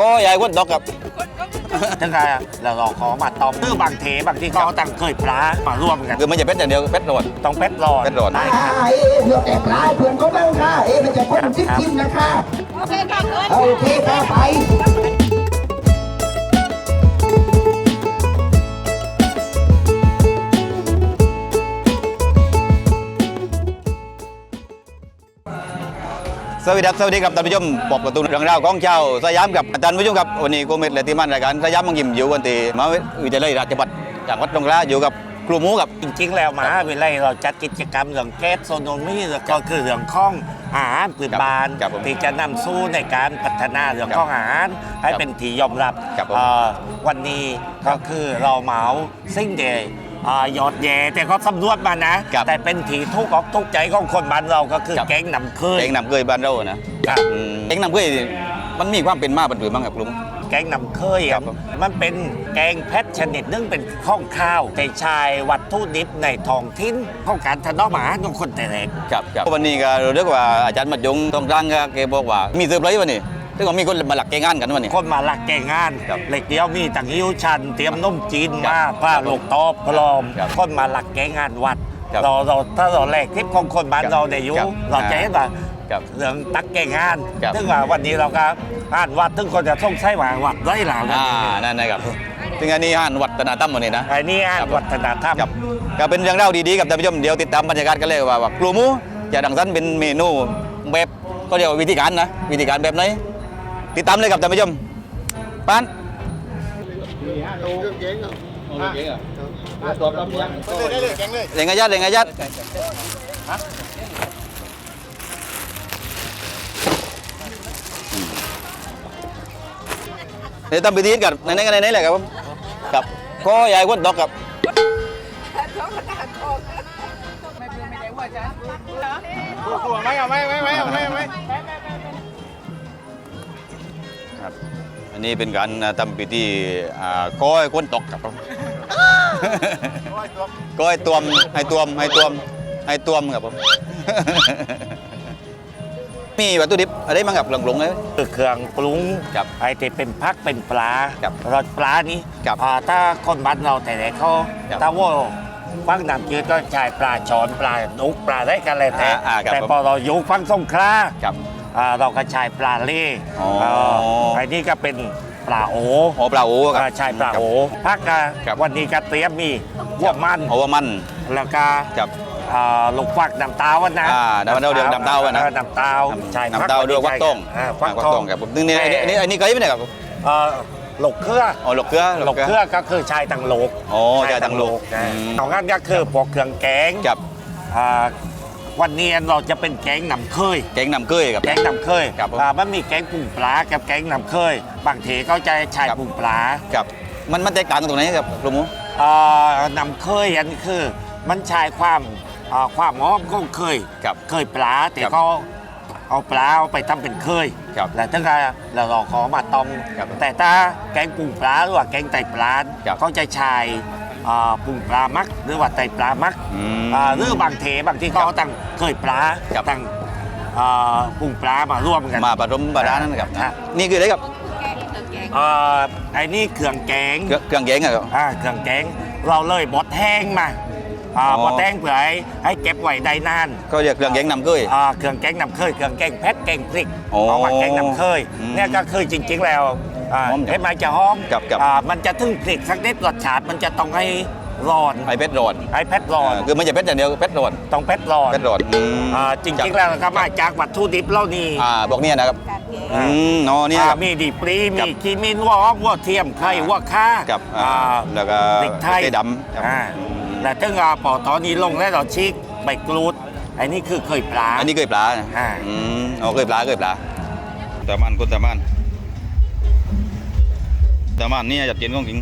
ก็ยายคนดอกครับทั้งไงเราลองขอมาตอมคือบางเทบางที่เขาตั้งเคยปลามาร่วมกันคือมันจะเป็ดอย่างเดียวเป็ดโดดต้องเป็ดรอดเป็ดรอดได้ครับเอ๊ะเพื่อแต่ปลายเพื่อนเขานั่งค่ะเอ๊ะไม่ใช่คนซิกกินนะคะโอเคค่ะเอิญโอเคค่ะไป สวัสดีครับสวัสดีครับท่านผู้ชมปอบประตูเรื่องราวของเจ้าสยามกับอาจารย์ผู้ชมครับวันนี้โกเมดและทีมงานรายการสยามมังยิมอยู่กันที่มหาวิทยาลัยราชภัฏจังหวัดตรงขลาอยู่กับครูหมูกับ จริงๆ แล้วมหาวิทยาลัยเราจัดกิจกรรมเรื่องแก๊สโซโนมีก็คือเรื่องข้องอาหารพื้นบ้านครับผมที่จะนำสู้ในการพัฒนาเรื่องข้องอาหารให้เป็นที่ยอมรับครับผมเอ่อวันนี้ก็คือเราเหมาสิ่งเดย์ ยอดแย่แต่เขาสำรวจมานะ ครับ แต่เป็นที่ทุกข์อกทุกข์ใจของคนบ้านเราก็คือครับแกงนำเคยเองนำเคยบ้านเรานะครับอืมเองนำเคยมันมีความเป็นมาเป็นหรือบ้างครับครูหมูแกงนำเคยครัอะบผมมันเป็นแกงแพทชนิดนึงเป็นข้องข้าวแต่ชายวัตถุดิบในท้องถิ่นของการถนอมอาหารของคนแต่เล็ก ครับครับวันนี้ก็เรียกว่าอาจารย์มัดยงต้องร่างก็แกบอกว่ามีเซอร์ไพรส์วันนี้ ถึงว่ามีคนมาหลักแกงานกันวันนี้ คนมาลักแกงงานครับเหล็กเดียวมีตังหิ้วชัน เตรียมนมจีนครับมาผ้าครับลูกตอบพร้อมครับคนมาลักแกงงานวัดครับเราเราถ้าเราแลกคลิปของคนบ้านครับเราในยุครับเราจะเห็นว่าครับเรื่องตักแกงงานครับ ซึ่งว่าวันนี้เราก็อ่านวัดถึงคนจะท่องใช้ว่าวัดไรหล่ากันอ่านั่นนะครับถึงอันนี้ห่านวัฒนธรรมวันนี้นะ ไอ้นี่อ่านครับ วัฒนธรรม ครับก็เป็นเรื่องเล่าดีๆกับท่านผู้ชมเดี๋ยวติดตามบรรยากาศกันเลยว่าว่าครูหมูจะดังสั้นเป็นเมนูแบบก็เรียกว่าวิธีการนะวิธีการแบบไหน ติดตามเลยกับท่านผู้ชมปานเล่งอายัดเล่งอายัดเดี๋ยวทำพิธีกันไหนๆกันไหนๆแหละครับผมครับก็ยายคนดอกครับครับ นนี้เป็นการทำพิธีอ่าก้อยก้นตกครับผมก้อยตวมให้ตวมให้ตวมให้ตวมครับผมมีวัตถุดิบอะไรบ้างครับหลงๆเลยคือเครื่องปรุงครับไอ้ที่เป็นพักเป็นปลาครับรสปลานี้ครับอ่าถ้าคนบ้านเราแต่ไหนเขาครับถ้าว่าฟังน้ำจืดก็ใช้ปลาช้อนปลาดุกปลาได้กันเลยแต่อ่าอ่าครับแต่ผมพอเราอยู่ฟังสงขลา ครับอ่าเราก็ใช้ปลาเล่อ๋อ เอ่อไอ้นี่ก็เป็นปลาโอโอ้ปลาโอ้ครัอ่าบใช่ปลาโอพักอะครับ วันนี้ก็เตรียมมีหัวมันโอ้ว่ามันแล้วก็ครับอ่าลูกฟักน้ำเต้าอะนะอ่าน้ำเต้าเดือดน้ำเต้าอะนะ ออน้ำเต้าใช่น้ำเต้าด้วยวักต้องอ่าฟักวักทต้อองงครับผมนี่นี่อันนี้อันนี้อันนี้เคยไหมเนี่ยครับผมเอ่อหลกเครือ อ๋อหลกเกลือ หลกเครือก็คือชายตังโลกอ๋อชายตังโลกนะอืมเอางั้นก็คือพวกเครื่องแกงครับ อ่า วันนี้เราจะเป็นแกงนำเคย แกงนำเกยครับ แกงนำเคยครับผม อ่ามันมีแกงปุ่งปลากับแกงนำเคย บางทีเขาจะใช้ครับปุ่งปลาครับมันมันแตกต่างกันตรงไหนครับครูหมู อ่านำเคยอันนี้คือ มันใช้ความอ่าความหอมของเคย ครับเคยปลาแต่ครับเขาเอาปลาเอาไปทำเป็นเคยครับแล้วตั้งแต่เราเราขอมาตอมครับแต่ถ้าแกงปรุงปลาหรือว่าแกงไตปลาครับ เขาจะใช้ อ่าปรุงปลามักหรือว่าไตปลามักอืมอ่าหรือบางเทบางที่เขาตั้งเคยปลาครับ ตั้งอ่าปรุงปลามาร่วมกัน มาผสมปลาร้านั่นนะครับ ครับ นี่คืออะไรครับอ่าไอ้นี่เครื่องแกง เครื่องเครื่องแกงอะครับ อ่าเครื่องแกงเราเลยบดแห้งมาอ่าอ๋อ บดแห้งเพื่อให้ให้เก็บไว้ได้นานเขาเรียกเครื่องแกงนำเกย อ่าเครื่องแกงน้ำเคยเครื่องแกงเพชรแกงพริกโอ้เอามาแกงน้ำเคยอืม เนี่ยก็คือจริง ๆ แล้ว อ่าหอมจัง เห็นไหมจะหอมครับครับ อ่ามันจะถึงพริกสักนิดรสชาติมันจะต้องให้ร้อนไอเป็ดร้อนให้เพชรร้อน อ่าคือมันจะเป็ดอย่างเดียวเป็ดร้อนต้องเพชรร้อนเป็ดร้อนอืมอ่าจริงๆแล้วก็มาจากวัตถุดิบเหล่านี้ อ่าบอกเนี่ยนะครับอืมอ๋อเนี่ยครับ อ่ามีดีปรีครัมีบขีมินวัวหอมวัวเทียมไข่วัวข้ากับอ่าอ่าแล้วก็พริกไทยไก่ดำครับ อ่าแต่ถึงอ่าพอตอนนี้ลงแล้วเราชิกใบกรูดไอ้นี่คือเคยปลา อันนี้เคยปลานะอ่า อืมอ๋อเคยปลาเคยปลาตามันคนตามัน ตามันนี่จัดเกณฑ์ของจริง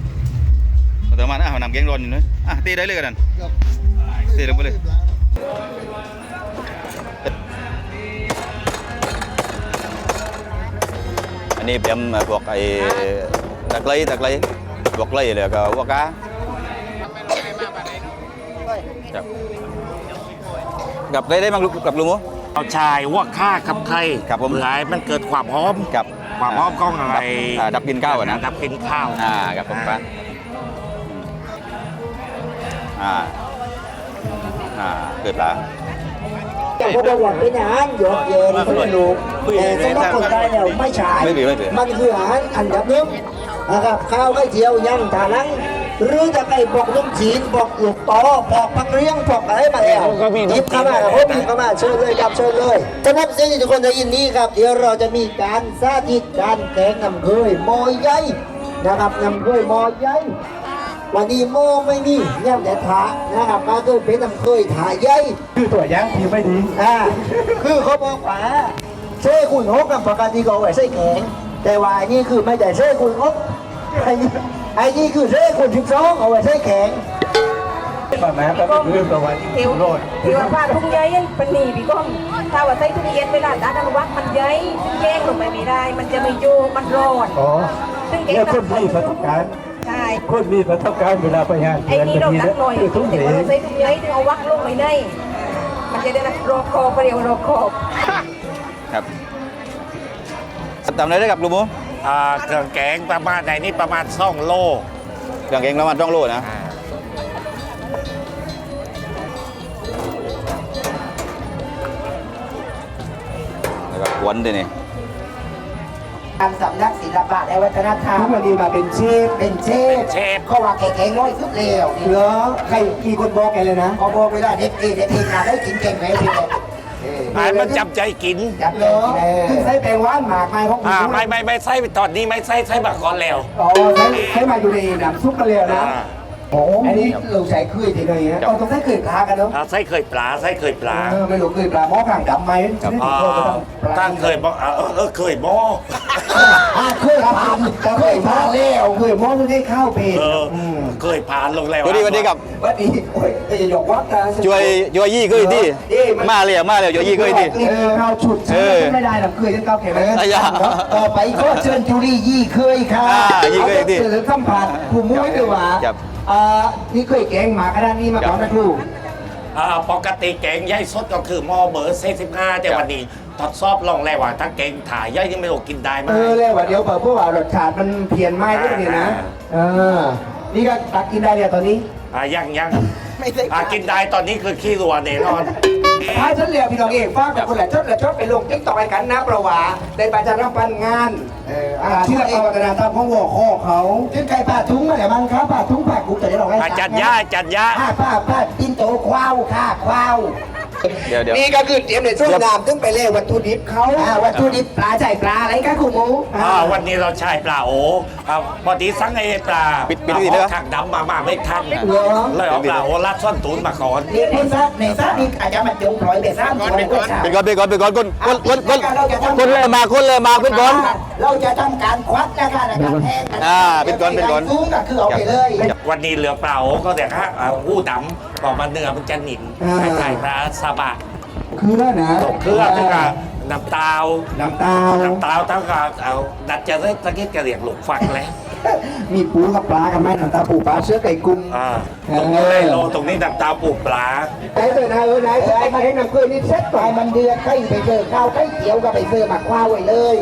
ตามันอะนำแกงร้อนอยู่เลยอะตีได้เลยกันนั่นตีลงไปเลยอันนี้เตรียมพวกไอ้ตะไคร้ตะไคร้พวกไร้เลยก็พวกกาครับกับได้ได้บ้างลูกกับลุงมั้เอาชายวัวข้ากับไข่ครับผมเพื่อให้มันเกิดความหอมครับ ความหอมของอะไรอ่าดับกลินข้าวอะนะ ดับกลินข้าวอ่ากับผมป้าอ่า อ่าเกิดปลาแต่พอบอกว่าเป็นอาหารหยอกเย็นสนุกแต่สำหรับคนไทยเนี่ยไม่ใช่ไม่ถือไม่ถือมันคืออาหารอันดับหนึ่งนะครับข้าวไข่เจียวยังทานัง หรือจะไปบอกลูกจีนบอกลูกตอบอกพักเลี้ยงบอกอะไรมาแล้วก็มีหยิบเข้ามาครับผมหยิบเข้ามาเชิญเลยครับเชิญเลยสำหรับสิ่งที่ทุกคนจะยินนี้ครับ เดี๋ยวเราจะมีการสาธิตการแกงน้ำเคยหมอใหญ่นะครับน้ำเคยหมอใหญ่วันนี้หม้อไม่มีย่ำแต่ถานะครับก็คือเป็นน้ำเคยถาใหญ่คือตัวอย่างที่ไม่ดีอ่าคือเขาบอกว่าเช่คุณฮกกับปกติก็เอาไว้ใส่แข็งแต่ว่าอันนี้คือไม่ใช่เช่คุณฮกไอ้นี่ ไอ้นี่คือเช่คุณทิพย์สองเอาไว้ใส่แข็งประมาณก็คือประวัติเดี๋ยวโรดเดี๋ยวผ้าทุ่งใยเป็นหนีพี่ก้องถ้าว่าใส่ทุ่งเย็นเวลาตาดันวักมันใยแย่งลงไปไม่ได้ มันจะไม่อยู่มันร้อนอ๋อซึ่งเก่งเนี่ยคนมีประสบการณ์ใช่คนมีประสบการณ์เวลาไปงานไอ้นี่เราดักหน่อยคือทุ่งถึเหงว่าเราใส่ทุ่งใยถึงเอาวักลงไปในมันจะได้นะโรคอเรียวโรคอครับทำอะไรได้กับลุงหมู อ่าเครื่องแกงประมาณไหนนี่ประมาณสองโลเครื่องเองประมาณต้องโลนะ อ่าแล้วก็กวนด้วยนี่ทางสำนักศิลปะและวัฒนธรรมทุกวันนี้มาเป็นเชฟเป็นเชฟเชฟเขาว่าแข็งๆน้อยสุดเร็วเหรอใครกี่คนบอกแกเลยนะเขาบอกเวลาเด็กเอเด็กเองนะได้กินเก่งไหมพี่เนี่ ยไอ้มันจำใจกินจับเหเลรยอคือใช้แปลงว่านหมากไม้ของคุณอ่าไม่ไม่ไม่ใส่ตอนนี้ไม่ใส่ใส่มาก่อนแล้ว อ๋อใช้ใช้มาอยู่ในน้ำซุปกันเลยนะ อ่าโอ้อันนี้เราใช้เคยที่ไหนนะเราต้องใช้เคยปลากันเนาะอ่าใส่เคยปลาใส่เคยปลาเออไม่รู้เคยปลาหม้อกลางดำไหมอ่าตั้งเคยบอกอ่าเออเออเคยหม้ออ่าเคยผ่านเคยผ่านแล้วเคยหม้อต้องได้ข้าวเป็ดเอออเคยผ่านลงแล้วสวัสดีสวัสดีครับวันนี้โอ้ยจะหยอกวัดนะช่วยช่วยยี่เคยที่มาเลยมาเลยช่วยยี่เคยที่เออข้าวฉุดเออไม่ได้หรอกเคยจนข้าวแข็งเลยอายาต่อไปก็เชิญจูรี่ยี่เคยค่ะอ่ายี่เคยที่เสือสัมผัสผู้มุ้ยดีกว่า ครับอ่านี่เคยแกงหมากระด้านนี้มาก่อนนะครูอ่าปกติแกงย่ายสดก็คือหม้อเบอร์เซสิบห้าแต่วันนี้ทดสอบลองแล้วว่าถ้าแกงถ่ายย่อยยังไม่รู้กินได้ไหม เออเลยว่าเดี๋ยวเปิดพวกว่ารสชาติมันเพี้ยนไหมด้วยนี่นะเออนี่ก็ตักกินได้เนี่ยตอนนี้ อ่ายังยังไม่ใช่อ่ากินได้ตอนนี้คือขี้รัวแน่นอน ท้ายฉันเรียกพี่น้องเองฝากจากคนแหละชดและชดไปลงติ๊กต่อไปกันนะประวัติในประจำรับปันงานเอออาหารที่เราเอาวัฒนธรรมของหัวข้อเขาถึงไก่ป่าทุ้งมาไหนบ้างครับป่าทุ้งป่ากุ๊กจะได้ลองให้อาจารย์ย่าอาจารย์ย่าป้าป้าป้าปินโตควาวค่ะควาว เดี๋ยวเดี๋ยวนี่ก็คือเตรียมในช่วงน้ำถึงไปเล่วัตถุดิบเขาอ่าวัตถุดิบปลาใจปลาอะไรคะคุณหมูอ่าวันนี้เราใช้ปลาโออ่าพอดีสั่งไอ้ปลาปิดปิดปลาปิดเลยเหรอข้างดำมามาไม่ทันเหรอเลยเอาปลาโอลัดซ่อนตูนมาก่อนนี่ในซัดในซัดนี่อาจจะมาจงพลอยไปซัดก่อนก่อนเป็นก่อนเป็นก่อนเป็นก่อนคนคนคนคนคนเลยมาคนเลยมาเป็นก่อนเราจะทำการควัดนะคะในการแทงอ่าเป็นก่อนเป็นก่อนทุ้งก็คือเอาไปเลย วันนี้เหลือปลาโอก็แต่ข้าอ่าอู้ดำบอกมาเนื้อมันจะหนิมคล้ายๆปลาซาบะคือแล้วนะตกเครื่องทั้งกับน้ำตาลน้ำตาลน้ำตาลทั้งกับเอาดัดจะได้ตะกี้กระเรียกหลุกฟังแล้ว มีปูกับปลากันไหมน้ำตาปูปลาเชื้อไก่กุ้งอ่าตรงนี้เลยโลตรงนี้น้ำตาลปลูกปลาไอ้ตัวนะเออไหนไอ้มาให้น้ำเกลือนี่เซ็ตปลายมันเดือดไข่ไปเจอข้าวไข่เขียวก็ไปเจอหมักควาวไว้เลย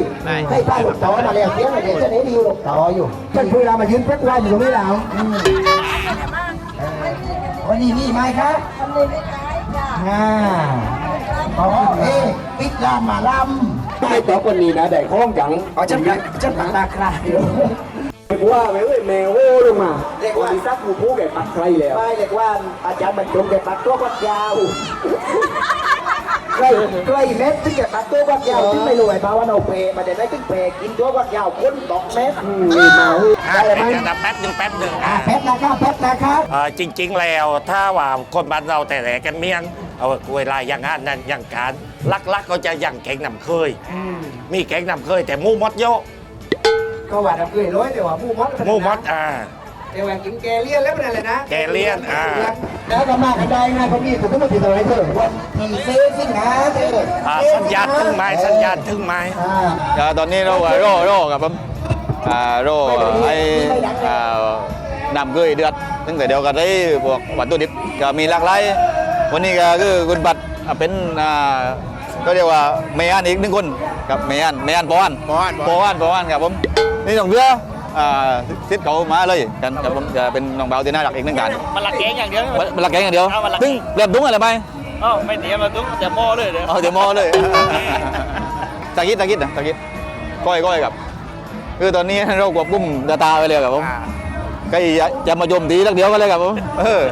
ให้ป้าหลบต่อมาแล้วเสียงอะไรจะได้ดีหลบต่ออยู่ฉันคุยเรามายืนเพ็กไว้อยู่ตรงนี้แล้ววันนี้มีไหมครับอ่าอ๋อเอ๊ะปิดร้านมาลไม่ตอบวันนี้นะได้ข้องจังำอ๋อจังจังตาคลาย ว่าแม่เอ้ยแมวโอ้ลงมาเรียกว่ามีซักผู้ผู้แก่ปักใครแล้วไม่เรียกว่าอาจารย์บรรจงแกปักตัววัดยาวใกล้ใกล้เม็ดที่แกปักตัววัดยาวที่ไม่รวยเพราะว่าเราเปมาเดี๋ยวได้ตึ้งเปกินตัววัดยาวคนสองเม็ดมีเมาอะได้ไหมเดี๋ยวนะแป๊บหนึ่งแป๊บหนึ่งอ่าอะเพชรนะครับเพชรนะครับอ่าจริง ๆ แล้วถ้าว่าคนบ้านเราแต่แหลกันเมียงเอาเวลาอย่างนั้นนั่นอย่างการลักๆก็จะอย่างแกงน้ำเคย มีแกงน้ำเคย แต่หมูมดโยะ ก็ว่าน้ำเกลือร้อยแต่ว่าผู้มดหมูมดอ่าแต่ว่ากินแกเลี่ยนแล้วเป็นอะไรนะแกเลี่ยนอ่าแล้วก็มากันได้ไงเพราะมีผมต้องมาติดต่อให้เธอวันที่เซ่สิงหาเธออ่าสัญญาณทึ่งไม้สัญญาณทึ่งไม้อ่าอ่าตอนนี้เราก็โร่โร่กับผมอ่าโร่ไอ้อ่านำเกยเดือดตั้งแต่เดียวก็ได้พวกวัตถุดิบก็มีหลากหลายวันนี้ก็คือคุณบัตรอ่าเป็นอ่าก็เรียกว่าเมยานอีกหนึ่งคนครับเมียนเมียนปอนปอนปอนปอนครับผม นี่น้องเรืออ่าซิดเขามาเลยกันครับผมจะเป็นน้องเบาที่น่ารักอีกหนึ่งกันมันหลักเกงอย่างเดียวมันหลักแกงอย่างเดียวเอามันหลักตึ้งเรียบดุ้งอะไรไหมเอ้าไม่เตรียมมาตุ้งแต่โม่เลยเดี๋ยวเอาเดี๋ยวมอเลยตะกิดตะกิดนะตะกิดก้อยก้อยครับ คือตอนนี้เราควบคุมดาตาไปเลยครับผมก็อย่าจะมาโยมตีสักเดียวก็เลยครับผมเออ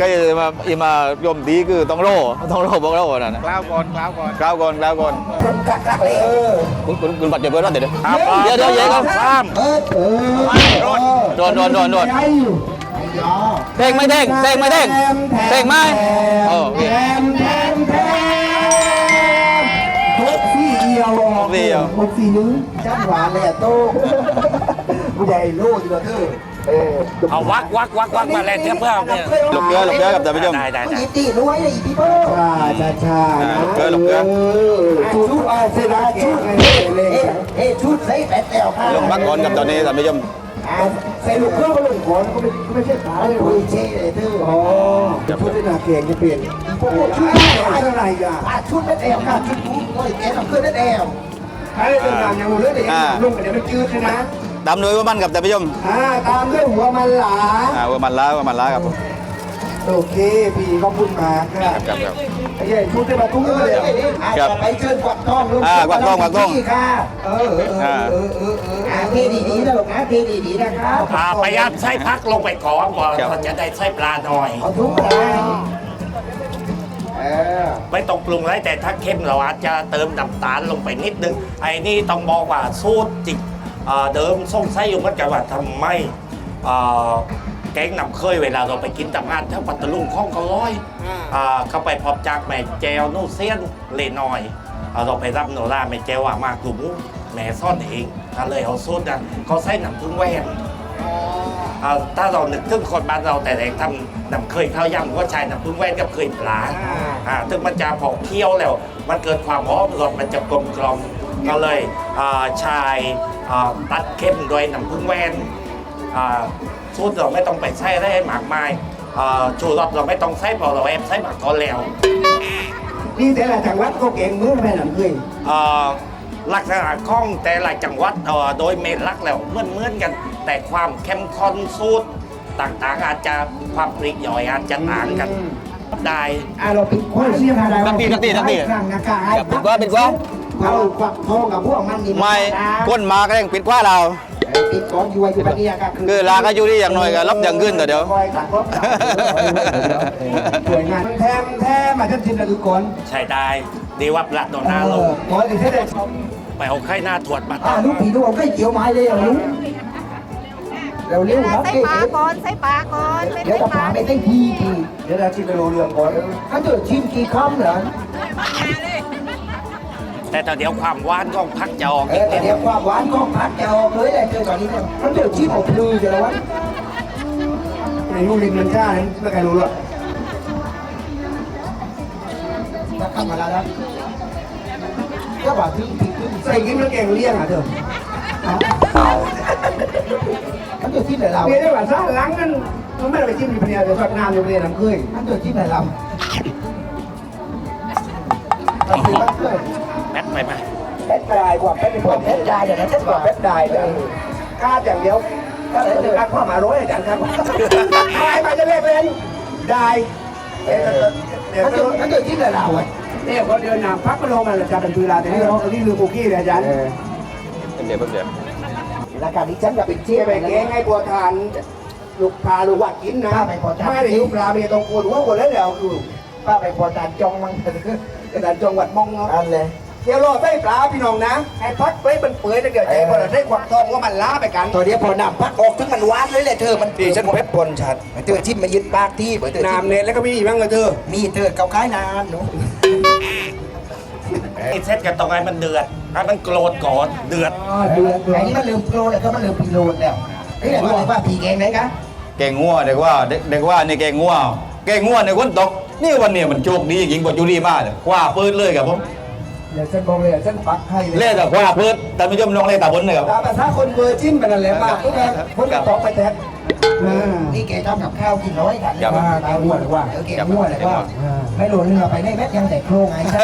ก็อย่ามาอีมาโยมตีคือต้องโร่ต้องโร่บอกเราก่อนนะกล้าวก่อนกล้าวก่อนกล้าวก่อนกล้าวก่อนกักกักเลยเออคุณคุณคุณบัตรเจ็บเบอร์นั่นเดี๋ยวครับเดี๋ยวเดี๋ยวเดี๋ยวครับสามเออเออโดนโดนโดนโดนใหญ่อยู่ยอเท่งไม่เท่งเท่งไม่เท่งเท่งไหมโอ้โอเคแถมแถมแถมครบสี่เดียวออกครบสี่เดียวครบสี่นึงจังหวานเลยอะโต้ผู้ใหญ่โล่อยู่กับเธอ เออเอาวักวักวักวักมาแล้วเทียบเพื่อเนี่ยหลบเรือหลบเรือกับท่านผู้ชมได้ได้มันได้ยิบตีรวยเลยอีพี่เปิ้ลใช่ใช่ใช่นะหลบเรือหลบเรือชุดอ่าเสร็จแล้วชุดเลยเอ้ชุดใส่แปดแต้วค่ะลงพักก่อนกับตอนนี้ท่านผู้ชมอ่าใส่ลูกเครื่องก็ลงก่อนก็ไม่ก็ไม่ใช่ขาเลยคุยเช่เลยเธออ๋อชุดที่นาเก่งจะเปลี่ยนพวกชุดอะไรกันชุดแปดแต้วค่ะชุดผู้ก็เลยแกทำเพื่อนแปดแต้วใครได้เดินทางอย่างเลือดเลยลุงกันเดี๋ยวมันจืดเลยนะ ตามโดยว่ามันกับท่านผู้ชมอ่าตามด้วยหัวมันหลาอ่าว่ามันล้าว่ามันล้าครับผมโอเคพี่ขอบคุณมากคครัรับบครับครับ ไอ้เหี้ยชุดที่มาตุ้งเลยครับไปเชิญกวักทองลงอ่ากวักทองกวักทองค่ะเออเออเออเออเออเอออ่าเทดีๆนะลูกนะเทดีๆนะครับอ่าพยายามใช้พักลงไปก่อนก่อนครับ ก่อนจะได้ใช้ปลาหน่อยเอาทุกอย่างเออ ไม่ต้องปรุงอะไรแต่ถ้าเข้มเราอาจจะเติมน้ำตาลลงไปนิดนึง ไอ้นี่ต้องบอกว่าสูตรจิกอ่า เดิมสงสัยอยู่เหมือนกันว่าทำไมอ่าแกงนำเคยเวลาเราไปกินตามงานแถวปัตตาลุงข้องก็ร้อยอ่าเข้าไปพร้อมจากแม่แจวนู่นเซียนเลนอยอ่าเราไปรับโนราแม่แจวว่ามากลุ่มแม่ซ่อนเองก็เลยเอาสูตรนั้นเขาใส่น้ำพึ่งแวนอ่าถ้าเรานึกถึงคนบ้านเราแต่แรกทำน้ำเคยข้าวยำก็ใช้น้ำพึ่งแวนกับเคยปลาอ่าถึงมันจะพอเคี่ยวแล้ว มันเกิดความหอมรสมันจะกลมกล่อมก็เลยอ่าชายอ่า ตัดเข้มโดวยน้ำผึ้งแวนอ่าสูตรเราไม่ต้องไปใช้อะไรให้มากมายอ่าชูรสเราไม่ต้องใช้เพอเราแอบใช้มาก่อนแล้วนี่แต่ละจังหวัดก็เก่งเหมือนแม่น้ำเคยอ่าลักษณะของแต่ละจังหวัดเอ่อโดยเมนลักแล้วเหมือนเหมือนๆกัน แต่ความเข้มข้นสูตรต่างๆ อาจจะความปริย่อยอาจจะต่างกันได้อ่าเราปิดคว้าเสียงอะไรตักตีตักตีตักตีครั้งนะคะครับปิดกว้าปิดกว้า เอาควักทองกับพวกมันนี่ไม่นะก้นมาก็ยังปิดกว่าเรา ปิดก่อนอยู่ไว้อยู่ปฏิยาก็คือคือลาก็อยู่ที่อย่างน้อยก็รับอย่างขึ้นแต่เดี๋ยวคอยขัดรถสวยงามแทมแทมมาท่านทิมละคือก่อนใช้ได้ดีว่าปลาโดนาลงก่อนที่จะได้ไปเอาไข่หน้าถวดมาอ่าลูกผีลูกเอาใกล้เกี่ยวไม้เลยอะลูกเร็วเร็วครับใส่เก๋ปลาก่อนใส่ปลาก่อนไม่เดี๋ยวใส่จะปลาพาไปได้ทีทีเดี๋ยวเราชิมไปโรเรืองก่อนถ้าเกิดชิมกี่คำเหรอ แต่ตอนเดี๋ยวความหวานของพักจะออกเออีอกแต่นิดเดี๋ยวความหวานก็พัดจะออกเลยแหละเจอตอนนี้เนี่ยถ้าเกิดชิมออกลือจะแล้ววะในลูกลิงมันจ้านั้นไม่ใครรู้หรอกจะเข้ามาแล้วนะก็บอกถึงถึงถึงใส่กินแล้วแกงเลี้ยงอะเถอะมันเกิดที่ไหนเราเรียกได้ว่าซาล้างกันมันไม่ได้ไปจิ้มอยู่เนี่ยแต่ชอบน้ำอยู่เนี่ยน้ำเคยมันเกิดที่ไหนเราเราซื้อบ้านเพื่อนแป๊บไปไหมเพชรได้กว่าเพชรเป็นเพชรได้อย่างนั้นเพชรกว่าเพชรได้เลยกล้าอย่างเดียวก็เลยเดือดข้อมาร้อยอาจารย์ครับทายมาจะเรียกเป็นได้เดี๋ยวเดี๋ยวมันเกิดมันเกิดที่ไหนเราอะเนี่ยพอเดินน้ำพักก็ลงมาจะเป็นเวลาแต่นี่เรานี่ลืมคุกกี้เลยอาจารย์เดี๋ยวเดี๋ยวรายการนี้ฉันจะเป็นเจี๊เจี๊ยยบบไปไปแกแกงงให้บัวทานลูกปลาลูกว่ากินนะไม่ได้ลูกปลาเมียต้องโกนหัวคนแล้วเดี๋ยวคือป้าไปพอจานจองมันกระดานจังหวัดมองเนาะอันเลย เดี๋ยวรอไส้ปลาพี่น้องนะให้พักเปื่อยมันเปื่อยแล้วเดี๋ยวใจพอเราได้ควักทองว่ามันล้าไปกันตัวเดียวพอน้ำพักออกถึงมันหวานเลยแหละเธอมันดีฉันเพชรปนชัดเธอชิมมายึดปากที่เบอร์เธอน้ำเน็ตแล้วก็มีอีกบ้างเลยเธอมีเธอเกาคล้ายน้ำหนูไอ้เซ็ตกันตรงไงมันเดือดให้มันโกรธก่อนเดือดดูอันนี้มันลืมโปรแล้วก็มันลืมพีโรนแล้วเฮ้ยว่าว่าผีแกงไหนกันแกงงัวเด็กว่าเด็กเด็กว่านี่แกงงัวแกงงัวในคนตกนี่วันนี้มันโชคดีหญิงกว่าจุลีมากเลยคว้าปืนเลยครับผม เดี๋ยวฉันบอกเลยฉันปักให้เล่แต่คว้าปืนแต่ไม่ยอมน้องเล่ตาบนเลยครับตาภาษาคนเวอร์จินไปนั่นแหละมากทุกคนคนจะตอกไปแทกอ่านี่แกทำกับข้าวกินน้อยกันครับว่าแกมั่วหรือว่าเออแกครับมั่วเลยว่าอ่าไม่รู้เรือไปได้แม็ยังแต่โครงไงซะ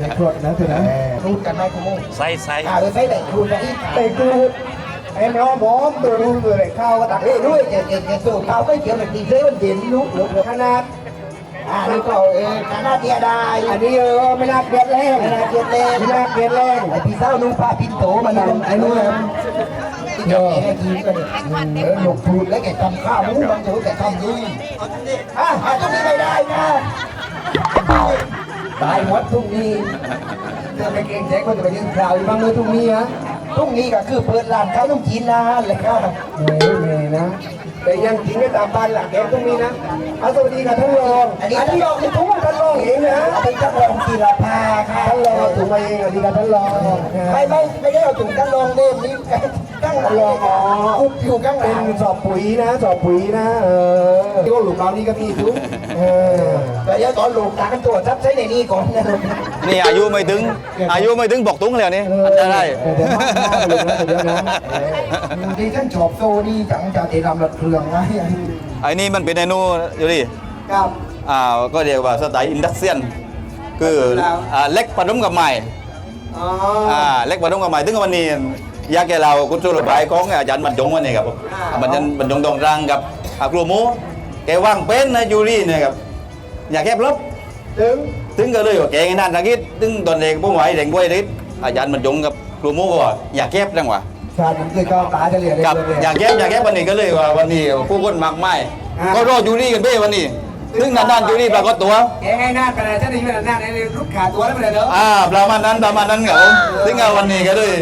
ในครัวนะเถอะนะรูดกันไหมคุณมุ่งใส่ใส่อ่าไปใส่แต่ครูไปอีกไอ้กูไอ้น้องหมอมตัวรู้เลยข้าวก็ตักเอ้ยด้วยแกแกแกสู้เขาไม่เกี่ยวกับตีเซลเด่นลูกลูกขนาด อ่านี่ก็เออขนาดเดียได้อันนี้เออไม่น่าเกลียดแรงขนาดเดียแรงไม่น่าเกลียดแรงไอพี่เศร้านุ่งผ้าพินโตมานี่ไอ้นู่นที่จะแกกินก็เลยเออหลกพูดแล้วแกทำข้าวมุ้งบางตัวแกทำยุ่งอะอะตรงนี้ไม่ได้นะตายหมดทุกนี้เดี๋ยวไปเก่งใจคนจะไปยืนข่าวอยู่บ้างเลยทุกนี้ฮะพรุ่งนี้ก็คือเปิดร้านขายขนมจีนนานเลยครับเฮ้ยเมย์นะ แต่ยังทิ้งไว้ตามบ้านหลังแกตรงนี้นะเอาสวัสดีค่ะท่านรองอันนี้อันนี้รองทุกท่านรองเองนะอันนี้จะลองกีฬาพาค่ะท่านรองถูกมาเองสวัสดีค่ะท่านรองไม่ไม่ไม่ได้เอาถุงกันลองเล่มนี้ตั้งหลังรองอ๋ออุบอยู่ข้างหเป็ลันงสอบปุ๋ยนะ สอบปุ๋ยนะ เออที่ว่าหลุมเรานี่ก็มีทุกเออแต่เดี๋ยวตอนลงตากันตัวจับใช้ในนี้ก่อนนะ นี่อายุไม่ถึง อายุไม่ถึงบอกตุ้งเลยนี่จะได้เดี๋ยวมาเดี๋ยวนะเดี๋ยวนะที่ท่านชอบโซนี่จังจะเตะรำรถเครื่องไว้ไอ้นี่มันเป็นเมนูอยู่ดิครับอ่าก็เรียกว่าสไตล์อินดัสเซียน คืออ่าเล็กผสมกับใหม่อ๋ออ่าเล็กผสมกับใหม่ถึงวันนี้ยาแกเราคุณสุรบายของอาจารย์บรรจงวันนี้ครับผมบรรจงบรรจงตรงรังกับอาครูหมูแกว่างเป็นนะยูรี่เนี่ยครับ อยากแคบลบถึง ถึงก็เลยว่าแกงนั่นนักกิดถึงตอนเด็กผู้ไหวเด็กผู้ไหวนิดอาจารย์บรรจงกับครูหมูบอกว่าอยากแคบจังหวะชาติมันเคยก้าวตาจะเรียนกับเลยอยากแคบอยากแคบวันนี้ก็เลยว่าวันนี้ผู้คนมากมายก็รอยูรี่กันเบ้วันนี้ถึงนานๆยูรี่ปรากฏตัว แกง่ายหน้าขนาดฉันได้ยินหน้าในรูปขาตัวแล้วมันเลยเนอะอ่าประมาณนั้นประมาณนั้นครับผมถึงเอาวันนี้ก็เลย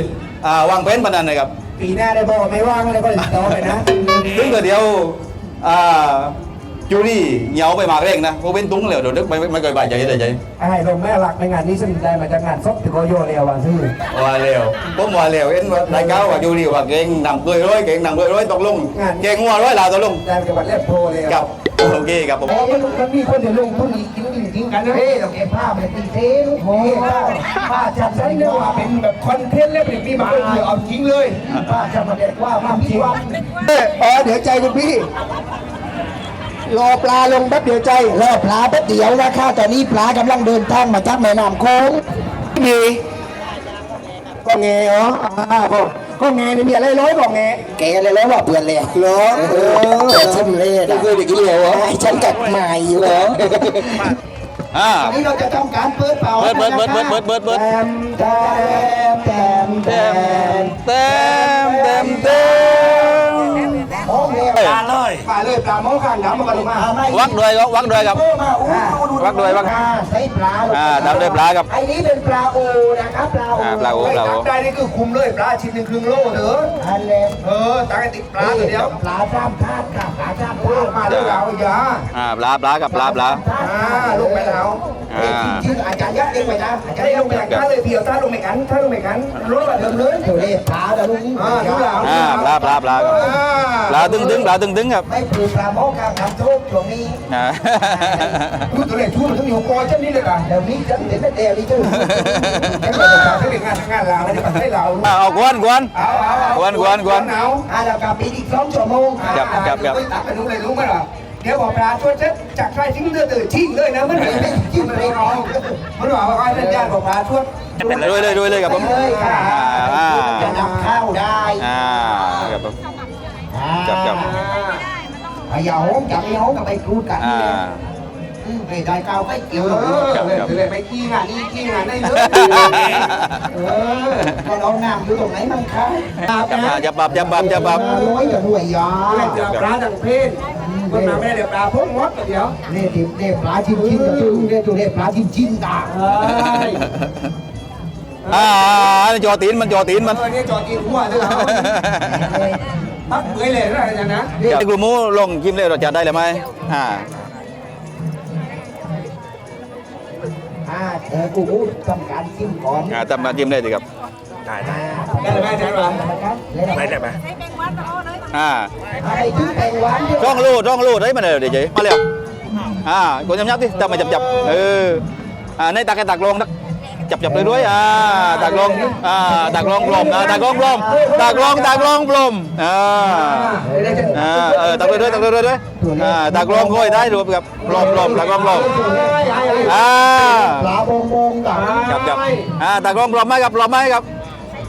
อ่าวางแผนปานนั้นนะครับปีหน้าได้บอกไม่ว่างอะไรก็ติดต่อไปนะถึงก็เดี๋ยวอ่า จูรี่เหนียวไปมากเร่งนะเพราะเป็นตุ้งเหลวเดี๋ยวนึกไม่ไม่ไม่เคยบาดใจเลยใจไอ้ลงแม่หลักในงานนี้ฉันได้มาจากงานซบถึงโอโยเรียวว่าซื่อว่าเร็วผมว่าเร็วเอ็นว่ารายการว่าจูรี่ว่าเก่งนำเกยร้อยเก่งนำเกยร้อยตกลงเก่งหัวร้อยลาวตกลงได้กับบัตรเล็บโพเลยกับโอเคครับผมโอ้มันมันมีคนเดียวลงทุนอีกจริงจริงกันนะเฮ้ยเราเก็บผ้าไปตีเซลูกโอ้ผ้าจับฉัใช้นเนื้เรียอกว่าเป็นแบบคอนเทนต์แล้วเป็นพี่มาเอาจริงเลยผ้าจับมาเด็กว่ามาพี่วันอ๋อเดี๋ยวใจคุณพี่ รอปลาลงแป๊บเดียวใจรอปลาแป๊บเดียวนะคะตอนนี้ปลากำลังเดินทางมาจากแม่น้ำโค้งมีก็แงเหรออ่าก็ก็แงนี่มีอะไรร้อยบอกแงแกเลยแล้วว่าเปลือนเลยเหรอเออแต่ฉันเลยเคยได้กินเหรอฉันกับใหม่อยู่เหรออ่าอันนี้เราจะทำการเปิดเป่าเบิดเบิดเบิดเบิดเบิดเบิดเบิดแต้มแต้มแตมเต็มเต็มเต็มเต็ม เลยมาเลยปลาหม้อข้างน้ำมันก็ลงมาวักด้วยก็วักด้วยครับมาอู้ดูดูวักด้วยวักอ่าใส่ปลาลงไปอ่าตามด้วยปลาครับไอ้นี้เป็นปลาโอนะครับปลาโออ่าปลาโอไม่จับได้นี่คือคุมเลยปลาชิ้นหนึ่งครึ่งโลเถอะอันเล็กเออตากติดปลาตัวเดียวปลาจ้ามทาดค่ะปลาจ้ามโอ้ทาดมาด้วยเราอย่าอ่าปลาปลากับปลาปลาอ่าลูกไปแล้ว อ่าจริงๆอาจารย์ยัดเองไปนะอาจารได้ย์ลงไปหลังท่าเลยเพียวท่าลงไม่กันท่าลงไม่กันรู้ว่าเดิมเลย เดี๋ยวนี้ปลาเดี๋ยวลุงอ่ารู้แล้วอ่าปลาปลาปลาครับปลาตึงตึงปลาตึงตึงครับไม่ปลูกปลาหม้อกลางน้ำโชคช่วงนี้อ่าพูดตัวเลขพูดถึงอยู่กอเช่นนี้เลยกันเดี๋ยวนี้ฉันเห็นแต่เดียวนี่จู้ไม่เป็นไรไม่เป็นงานงานลาวไม่ได้ให้เราเอาเอากวนกวนเอาเอาเอากวนกวนกวนเอาอ่าแล้วกับปีอีกสองชั่วโมงจับจับจับตักไปรู้เลยรู้ไหมล่ะ เดี๋ยวบอกปลาช่วยเช็ดจากใครทิ้งเลือดตื่นทิ้งเลยนะมันไม่ทิ้งเลยเอามันบอกว่าไอ้ญาติบอกปลาช่วยด้วยเลยด้วยเลยครับผมเลยค่ะจะนำข้าวได้อ่าครับผมจับจับพยาโหงจับไอ้โหงกับไอ้ครูกันอ่าอืมไปได้ข้าวไปเกี่ยวเอกับอเลยไปกี้งานนี้กี้งานได้เลยเออมันเอาน้ำอยู่ตรงไหนมั่งคะจับมาจับปับจับปับจับปับร้อยกับหน่วยยาเดี๋ยวปลาดังเพ นคนมาไม่ได้เดี๋ยวปลาพุ่งมดเดี๋ยวเนี่ยทิมเนี่ยปลาจิ้มจิ้มกับตู้เนี่ยตัวเนี่ยปลาจิ้มจิ้มตาเอ้ยอ่าจอตีนมันจอตีนมันเออนี่จอดกินหัวเลยเหรอปักเปื่อยเลยนะอาจารย์นะไอ้กลุ่มหมูลงกิมเลยเราจะได้เลยไหมอ่าอ่าเออกูกูทำการจิ้มก่อนอ่าทำมาจิ้มได้ดีครับได้ได้ได้ไหมอาจารย์วะนะครับได้ได้ไหม อ่าไอ้ที่แต่งหวานเยองลูจ้องลูได้มาเลยเดี๋ยวเจ๊มาเร็วอ่าคนยับยับที่ทำมาจับจับเอออ่าในตักให้ตักลงนักจับจับเรื่อยอ่าตากลงอ่าตากลงปลอมอ่าตากลงปลอมตากลงตากลงปลอมอ่าอ่าเออตักเรื่อยตักเรื่อยด้วยอ่าตากลงค่อยได้รวมกับปลอมปลอมตากลงปลอมอ่าปลบงงจับจับอ่าตากลงปลอมไหมครับปลอมไหมครับ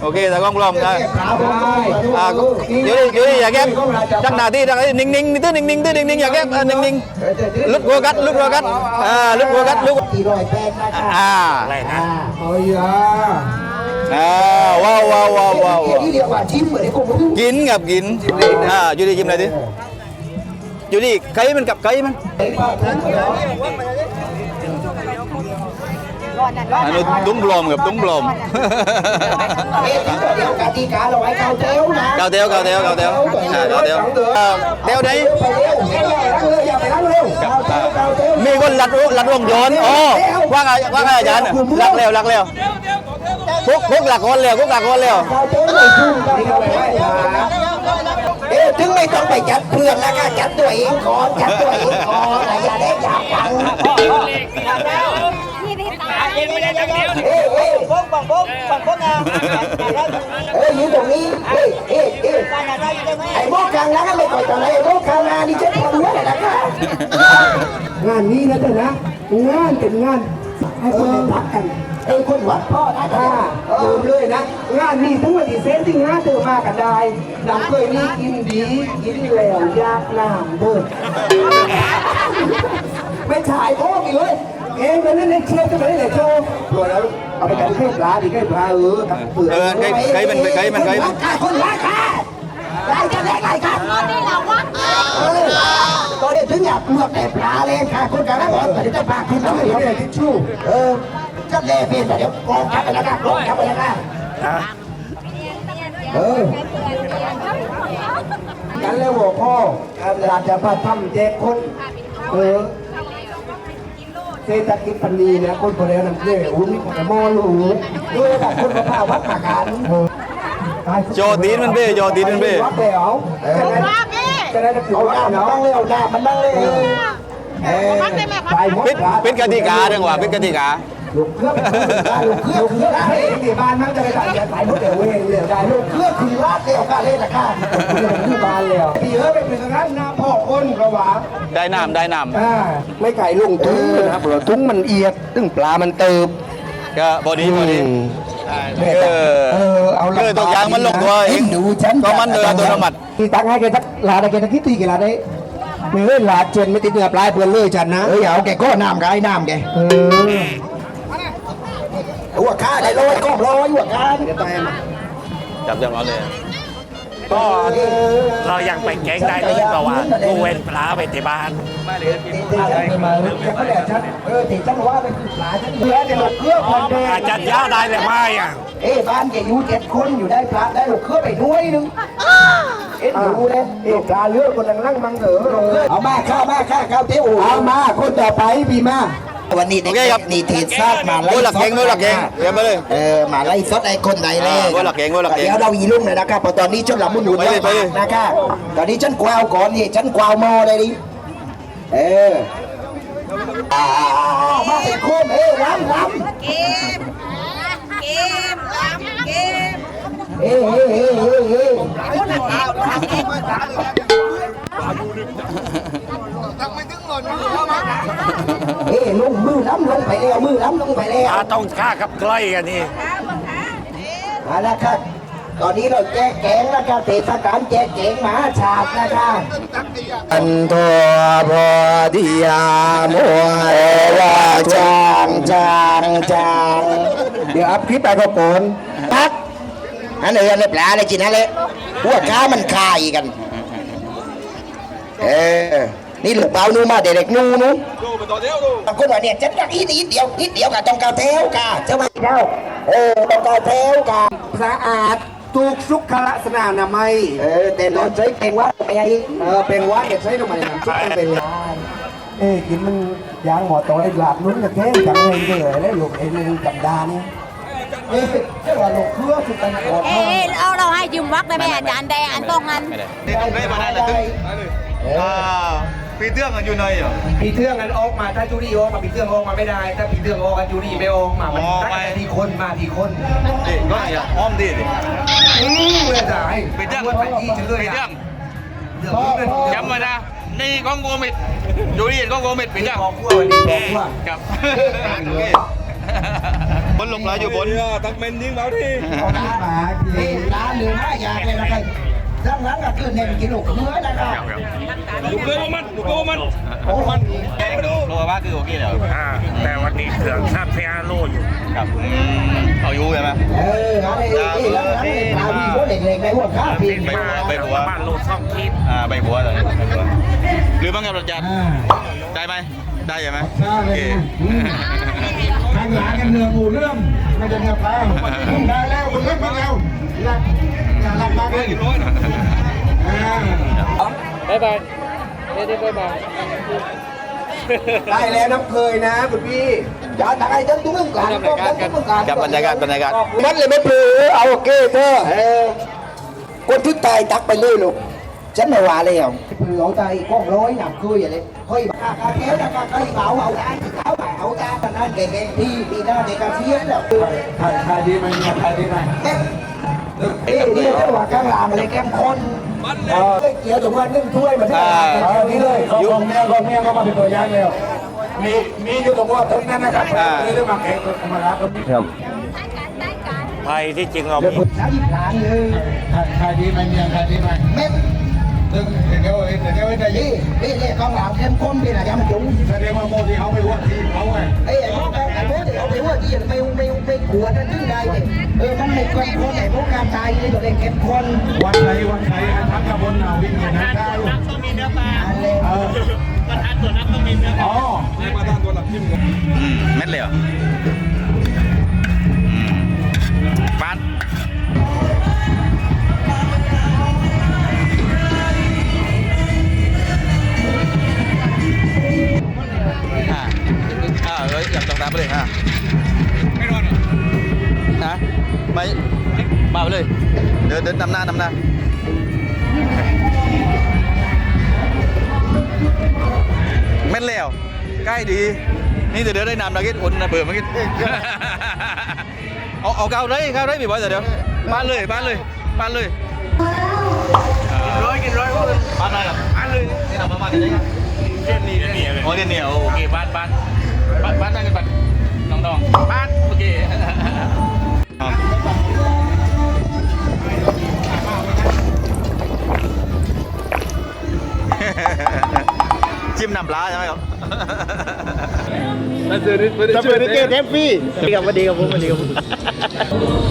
โอเคตากล้องปลอมอ่าปลาบงบงอ่าเดี๋ยวดิเดี๋ยวดิอย่าแก้มจังหน้าที่จังนิ่งนิ่งๆตื้อนิ่งนิ่งๆตื้อนิ่งนิ่งๆอย่าแก้มอ่านิ่งนิ่งๆลุกหัวกัดลุกหัวกัดอ่าลุกหัวกัดลุกกี่ร้อยแปดนะครับอ่าอะไรนะโอ้ยอะอ่าว้าวว้าวว้าวว้าวที่เรียกว่าชิมเหมือนไอ้กบกินกับกินอ่าอยู่ดีจิ้มอะไรดิอยู่ดีไก่มันกับไก่มัน อันนี้ตุ้มปลอมกับตุ้มปลอมเอ๊ะเดี๋ยวกติกาเราไว้เกาเต้วนะเกาเตียวเกาเตียวเกาเตียวอ่าเกาเตียวอ่าเตียวไหนไปเร็วอย่าไปล้างเร็วเกาเต้วเกาเต้วมีคนลัดวงลัดวงโยนอ๋อว่าไงว่าไงอาจารย์หลักเร็วหลักเร็วพวกพวกหลักคนเร็วพวกหลักคนเร็วเกาเต้วไม่ชุ่มกันเกาเต้วเอ๊ะถึงไม่ต้องไปจัดเพื่อนแล้วก็จัดตัวเองก่อนจัดตัวเองก่อนอย่าได้จับกัน เองไม่ได้จังเดียวเอ๊ะเอ๊ะบงบงบงบงบงอะเอ้ยอยู่ตรงนี้เอ๊ะเอ๊ะเอ๊ะไอ้โมกลางนั้นไม่ก่อนตอนไหนไอ้โมกลางนานี่เช็ดพอรู้เลยนะครับงานนี้นะเจ้านะงานเป็นงานให้คนได้พักกันไอ้คนวัดพ่อนะคอ่ารับลืมเลยนะ งานนี้ทั้งวันที่เซนที่งานเธอมากันได้ดังเคยนี่กินดีกินแล้วยากน้ำเดินไม่ถ่ายโอ้กี่เลย เองเป็นนั่นเองเชียร์ก็ไม่ได้เลยโชว์ตัวแล้วเอาไปกันแค่ปลาดีแค่ปลาเออกับเปลือเออไก่ไก่มันไก่มันไก่มันไก่คนวัดค่ะไก่จะได้ไก่ครับนี่แหละวัดเออตอนนี้ถึงอยากเลือกแต่ปลาเลยค่ะคนกลางวันแต่จะพาคุณต้องไปทำอะไรทิชชู่เออก็แล่เพียงแต่เดี๋ยวกองทัพไปแล้วกันกองทัพไปแล้วกันเออกันแล้วหัวพ่อการาชพัฒน์ทำแจกคนเออ เศรษฐกิจปันนีนะคนคนเดียวนำเกลืออุ้นแต่มอลูด้วยแบบคนมาพาวัดขาการโจตีนมันเบ้โจตีนมันเบ้วัดเดียวจะได้จะถือเอาว่าหน้ามันเนาะตั้งเลยเอาหน้ามันตั้งเลยเออไปหมดปิดปิดกติกาดีกว่าปิดกติกา ลูกเครื่องลูกเครื่องลูกเครื่องเฮ้ยที่บ้านมันจะไปตัดไปหมดเดี๋ยวเว้ยเดี๋ยวได้ลูกเครื่องคือราดเดียวกันเลยนะค่ะที่บ้านแล้วพี่เออไปเป็นงั้นนะพ่อคนกระหวาได้น้ำได้น้อ่าไม่ไก่ลงทุ่งนะครับเพราะทุ่งมันเอียดตึงปลามันเติบำก็บอดี้บอดี้เออเออเอาละคือตัวอย่างมันลงตัวเองดูฉันก็มันเดินอัตโนมัติที่ตั้งให้แกทักลาได้แกทักที่ตีกี่ลาได้ไม่เล่นลาเจนไม่ติดเนื้อปลายเพื่อนเลยจันนะเอออย่าเอาแกก็น้ำกับไอ้น้ำแกเออ หัวข้าได้ร้อยก็ร้อยหัวข้าจับจับเอาเลยก็เรายังไปแกงได้เลยเพราะว่ากูเว้นปลาไปที่บ้านเขาแดดชัดเออติดจังว่าเป็นปลาชัดเพื่อนเนี่ยเครื่องคนเดีอาจจะย่าได้หรือไม่อะเอ้บ้านแกอยู่เจ็ดคนอยู่ได้พระได้ลูกเครือไปหน่วยนึงเอ็นดูเลยเอกปลาเลือกคนนั่งนั่งมังเถอะเอามาข้าวมาข้าวข้าวเตี้ยวเอามาคนต่อไปพี่มา วันนี้เด็กนี่เทศชาติมาโอ้ยหลักเก่งโอ้ยหลักเก่งเรียบไปเลยเออมาไล่ซดไอ้คนไหนเลยอ่าว่าหลักเก่งว่าหลักเก่งเดี๋ยวเราอีลุ่มเลยนะครับเพราะตอนนี้ฉันหลับมุนหนุนไปเลยไปเลย นะครับตอนนี้ฉันกวาวก่อนนี่ฉันกวาวมอเลยดิเอออ่ามาเป็นโคมเอ้รำรำเกม เกมเกมเอ้เอ้เอ้เอ้เอ้เอ้ ลงมือล้ำลงไปแล้วมือล้ำลงไปแล้ปลาวต้องฆ่ากับใกล้กันนี่เอาละครับตอนนี้เราแจกแกงนะครับเทศกาลแจกแกงมหาชาตินะครับอันทัวพอดียามวยว่าจางจางจางเดี๋ยวอัพคลิปไปก็โกนปักอันเออในปลาเลยกินนั่นเลยพวกข้ามันคายกัน เออนี่หลูกเปล่านูมาเด็กๆนูนูบางคนว่าเนี่ยฉันกักอีนิดเดียวนิดเดียวกับต้องกาวเทวกะเจ้าไม่เท่าเออต้องกาวเทวกะสะอาดถูกสุขลักษณะนามัยเออแต่เราใช้เพลงว่าไปไอ้เออเป็นว่าเด็กใช้ทำไมน้ำซุปเป็นยาเอ้ยกินมันยางหมอตัวไอ้หลาบนุ่นกับแค่จังเลยเลยแล้วลูกไอ้นึงกับดานี่เอ้ยแค่ว่าลูกเครือสุดเป็นอดเอ๊ะเอาเราให้ยืมวักได้ไหมอาจารย์แดงอันตรงนั้นไม่ได้นี่ต้องได้มาได้เลย อ่าปีเตื้องกันอยู่ในเหรอ ปีเทืองกันออกมาถ้าจูดี้ออกมาปีเทืองออกมาไม่ได้ ถ้าปีเทืองออกกันจูดี้ไม่ออกมามันอ๋อตั้งไม่แต่ที่คนมาที่คนดิก็อย่าอ้อมดิดิอืมเลยจ้ะปีเทืองไปที่เฉลยปีเทืองเรื่องนี้เป็นจำไว้นะนี่ของโกมิดอยู่นี่ของโกมิดปีเทืองบอกว่าวันนี้บอกว่าครับบนลงไหลอยู่บน ตักเมนยิงเราที่เอาหน้ามาที่ร้านหนึ่งห้าอย่างเลยนะครับดังนั้นก็คือเน้นกินลูกเนื้อนะครับ ลูกเรือมันลูกเรือมันโอ้มันโลว่าคือโอเคเหรออ่าแต่วันนี้เครื่องชาติพยาโลอยู่ครับเอาอยู่ใช่ไหมเอออะไรนี่แล้วแล้วนี่ปลามีพวกเด็กๆในหัวข้าวปีนไปมาหัวไปหัวบ้านโลช่องทิพย์อ่าใบบัวเลยใบบัวหรือบ้างครับอาจารย์อ่าได้ไหมได้ใช่ไหมได้โอเลยเคนะอืมทางหลังกันเนื้อหมูเรื่องไม่จะเนื้อปลาได้แล้วคุณเล่นมาแล้วรักอย่ารักมากเลยอ่า บ๊ายบายเดี๋ยวบ๊ายบายได้แล้วน้ำเคยนะคุณพี่อย่าตักไอ้เจ้าตุ้งกันตุ้งกันตุ้งกันกับบรรยากาศบรรยากาศมันเลยไม่ปลือเอาโอเคเธอเออคนที่ตายตักไปเลยลูกฉันไม่ว่าแล้วปลือเอาใจก้องร้อยหนักคุยอะไรเฮ้ยบ้ากาเทียนกาไก่เบาเอาได้เอาไปเอาได้ปนั้นเก่งๆพี่พี่ได้ในกาเทียนแล้วใครดีไหมใครดีไหมเอ๊ะเอ๊ะนี่เรียกว่าข้างหลังอะไรแก้มคน เออเกี่ยวกับว่านึ่งถ้วยมาที่ร้านนี้เลยกองเมียกองเมียก็มาเป็นตัวอย่างแล้วมีมีอยู่ตรงว่าตรงนั้นนะครับนี่เรื่องมาแข่งกันมาครับไทยที่จริงเราเดี๋ยวมีผมสาธิตร้านเลยใครดีไหมเมียใครดีไหมเม็ด เดี๋ยวเดี๋ยวเดี๋ยวได้ยินี่นี่นี่กองหลังเข้มข้นพี่นะยังจุ๋งแสดงว่าโมที่เขาไปวัดที่เขาไงไอ้ไอ้พวกไอ้พวกที่เอาไปว่าที่ไม่ไม่ไม่ขวดนั่นที่ใดเนี่ยเออมันไม่เข้มข้นไอ้พวกการตายนี่ตัวเองเข้มข้นวันไหนวันไหนทักกระบนเอาวิ่งอย่างนั้นได้ต้องมีเนื้อปลาเออประธานตัวนักต้องมีเนื้อปลาอ๋อนี่มาตั้งตัวหลักจิ้มกันอืมเม็ดเลยเหรออืมปา เฮ้ยอยากจับตามไปเลยอะไม่รอดหรอนะไม่มาไปเลย เดินเดินนำหน้านำหน้าเม็ดแล้วใกล้ดี นี่เดี๋ยวเดี๋ยวได้นำนะกิดอุ่นนะเบื่อมากิดเอาเอาเกาได้เกาได้มีบ่อยเดี๋ยวเดี๋ยวบ้านเลยบ้านเลยบ้านเลยร้อยกินร้อยก็บ้านอะไรครับบ้านเลยนี่ทำประมาณนี้เช่นนี้เนี่ยโอ้เดี๋ยวเหนียวโอเคบ้านบ้าน บ้านบ้านนั่นกันบ้านน้องน้องบ้านโอเคจิ้มน้ำปลาใช่ไหมครับถ้าเจอนี่ไม่ได้ถ้าช่วยเปิดนี่เกมเทปฟรีสวัสดีครับสวัสดีครับผมสวัสดีครับ